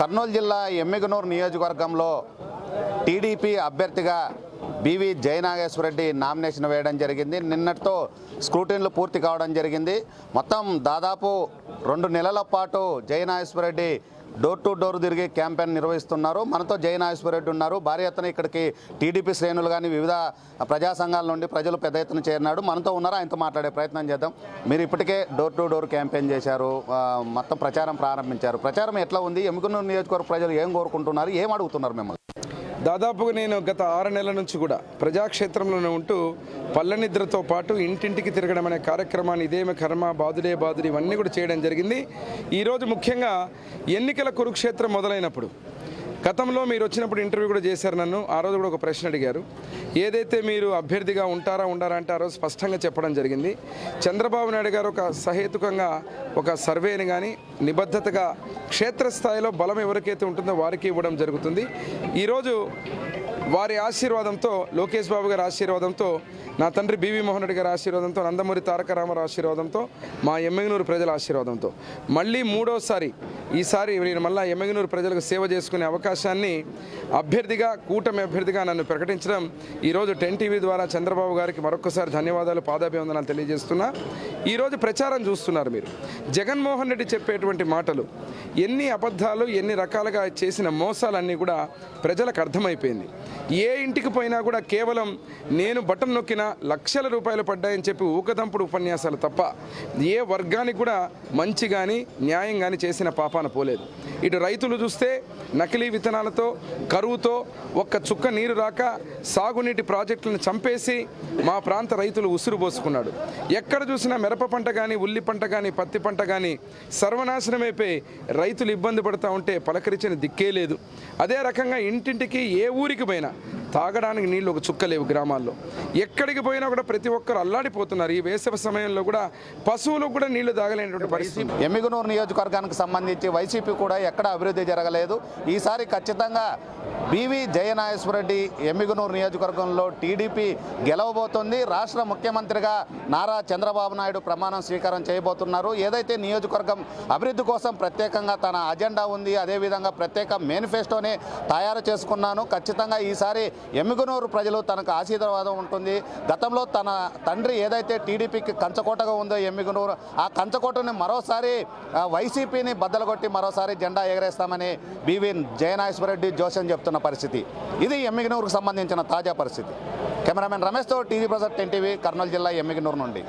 కర్నూలు జిల్లా ఎమ్మిగనూరు నియోజకవర్గంలో టీడీపీ అభ్యర్థిగా బివి జయనాగేశ్వరరెడ్డి నామినేషన్ వేయడం జరిగింది. నిన్నటితో స్క్రూటిన్లు పూర్తి కావడం జరిగింది. మొత్తం దాదాపు రెండు నెలల పాటు జయనాగేశ్వరరెడ్డి డోర్ టు డోర్ తిరిగి క్యాంపెయిన్ నిర్వహిస్తున్నారు. మనతో జయనాగేశ్వరరెడ్డి ఉన్నారు. భారీ ఎత్తున ఇక్కడికి టీడీపీ శ్రేణులు కానీ వివిధ ప్రజా సంఘాల నుండి ప్రజలు పెద్ద ఎత్తున చేరినాడు మనతో ఉన్నారు? ఆయనతో మాట్లాడే ప్రయత్నం చేద్దాం. మీరు ఇప్పటికే డోర్ టు డోర్ క్యాంపెయిన్ చేశారు. మొత్తం ప్రచారం ప్రారంభించారు. ప్రచారం ఎట్లా ఉంది? ఎమ్మికనూరు నియోజకవర్గ ప్రజలు ఏం కోరుకుంటున్నారు? ఏం అడుగుతున్నారు మిమ్మల్ని? దాదాపుగా నేను గత ఆరు నెలల నుంచి కూడా ప్రజాక్షేత్రంలోనే ఉంటూ పల్లెనిద్రతో పాటు ఇంటింటికి తిరగడం అనే కార్యక్రమాన్ని ఇదేమి కర్మ బాదుడే బాధుడు ఇవన్నీ కూడా చేయడం జరిగింది. ఈరోజు ముఖ్యంగా ఎన్నికల కురుక్షేత్రం మొదలైనప్పుడు గతంలో మీరు వచ్చినప్పుడు ఇంటర్వ్యూ కూడా చేశారు నన్ను. ఆ రోజు కూడా ఒక ప్రశ్న అడిగారు. ఏదైతే మీరు అభ్యర్థిగా ఉంటారా ఉండారా అంటే ఆ రోజు స్పష్టంగా చెప్పడం జరిగింది. చంద్రబాబు నాయుడు గారు ఒక సహేతుకంగా ఒక సర్వేని కానీ నిబద్ధతగా క్షేత్రస్థాయిలో బలం ఎవరికైతే ఉంటుందో వారికి ఇవ్వడం జరుగుతుంది. ఈరోజు వారి ఆశీర్వాదంతో లోకేష్ బాబు గారి ఆశీర్వాదంతో నా తండ్రి బీవీ మోహన్ రెడ్డి గారి ఆశీర్వాదంతో నందమూరి తారక రామారావు ఆశీర్వాదంతో మా ఎమ్మెగనూరు ప్రజల ఆశీర్వాదంతో. మళ్ళీ మూడోసారి ఈసారి నేను మళ్ళీ ఎమ్మెగనూరు ప్రజలకు సేవ చేసుకునే అవకాశాన్ని అభ్యర్థిగా కూటమి అభ్యర్థిగా నన్ను ప్రకటించడం ఈరోజు టెన్ టీవీ ద్వారా చంద్రబాబు గారికి మరొకసారి ధన్యవాదాలు పాదాభివందనాలు తెలియజేస్తున్నా. ఈరోజు ప్రచారం చూస్తున్నారు మీరు. జగన్మోహన్ రెడ్డి చెప్పేటువంటి మాటలు ఎన్ని అబద్ధాలు ఎన్ని రకాలుగా చేసిన మోసాలన్నీ కూడా ప్రజలకు అర్థమైపోయింది. ఏ ఇంటికి పోయినా కూడా కేవలం నేను బటన్ నొక్కిన లక్షల రూపాయలు పడ్డాయని చెప్పి ఊకదంపుడు ఉపన్యాసాలు తప్ప ఏ వర్గానికి కూడా మంచి కానీ న్యాయం కానీ చేసిన పాపాన పోలేదు. ఇటు రైతులు చూస్తే నకిలీ విత్తనాలతో కరువుతో ఒక్క చుక్క నీరు రాక సాగునీటి ప్రాజెక్టులను చంపేసి మా ప్రాంత రైతులు ఉసురు పోసుకున్నాడు. ఎక్కడ చూసినా మిరప పంట కానీ ఉల్లి పంట కానీ పత్తి పంట కానీ సర్వనాశనమైపోయి రైతులు ఇబ్బంది పడుతూ ఉంటే పలకరించిన దిక్కే లేదు. అదే రకంగా ఇంటింటికి ఏ ఊరికి పోయినా thank తాగడానికి నీళ్ళు ఒక చుక్క లేవు గ్రామాల్లో. ఎక్కడికి పోయినా కూడా ప్రతి ఒక్కరు అల్లాడిపోతున్నారు. ఈ వేసవి సమయంలో కూడా పశువులకు కూడా నీళ్ళు తాగలేనటువంటి పరిస్థితి ఎమ్మిగనూరు నియోజకవర్గానికి సంబంధించి వైసీపీ కూడా ఎక్కడ అభివృద్ధి జరగలేదు. ఈసారి ఖచ్చితంగా బివి జయనాగేశ్వరరెడ్డి ఎమ్మిగనూరు నియోజకవర్గంలో టీడీపీ గెలవబోతోంది. రాష్ట్ర ముఖ్యమంత్రిగా నారా చంద్రబాబు నాయుడు ప్రమాణం స్వీకారం చేయబోతున్నారు. ఏదైతే నియోజకవర్గం అభివృద్ధి కోసం ప్రత్యేకంగా తన అజెండా ఉంది అదేవిధంగా ప్రత్యేక మేనిఫెస్టోని తయారు చేసుకున్నాను. ఖచ్చితంగా ఈసారి ఎమ్మిగనూరు ప్రజలు తనకు ఆశీర్వాదం ఉంటుంది. గతంలో తన తండ్రి ఏదైతే టీడీపీకి కంచకోటగా ఉందో ఎమ్మిగనూరు ఆ కంచకోటని మరోసారి వైసీపీని బద్దలుగొట్టి మరోసారి జెండా ఎగరేస్తామని బివి జయనాగేశ్వరరెడ్డి జోషన్ చెప్తున్న పరిస్థితి. ఇది ఎమ్మిగనూరుకు సంబంధించిన తాజా పరిస్థితి. Cameraman రమేష్తో TV Prasad ten TV Kurnool జిల్లా ఎమ్మిగనూరు నుండి.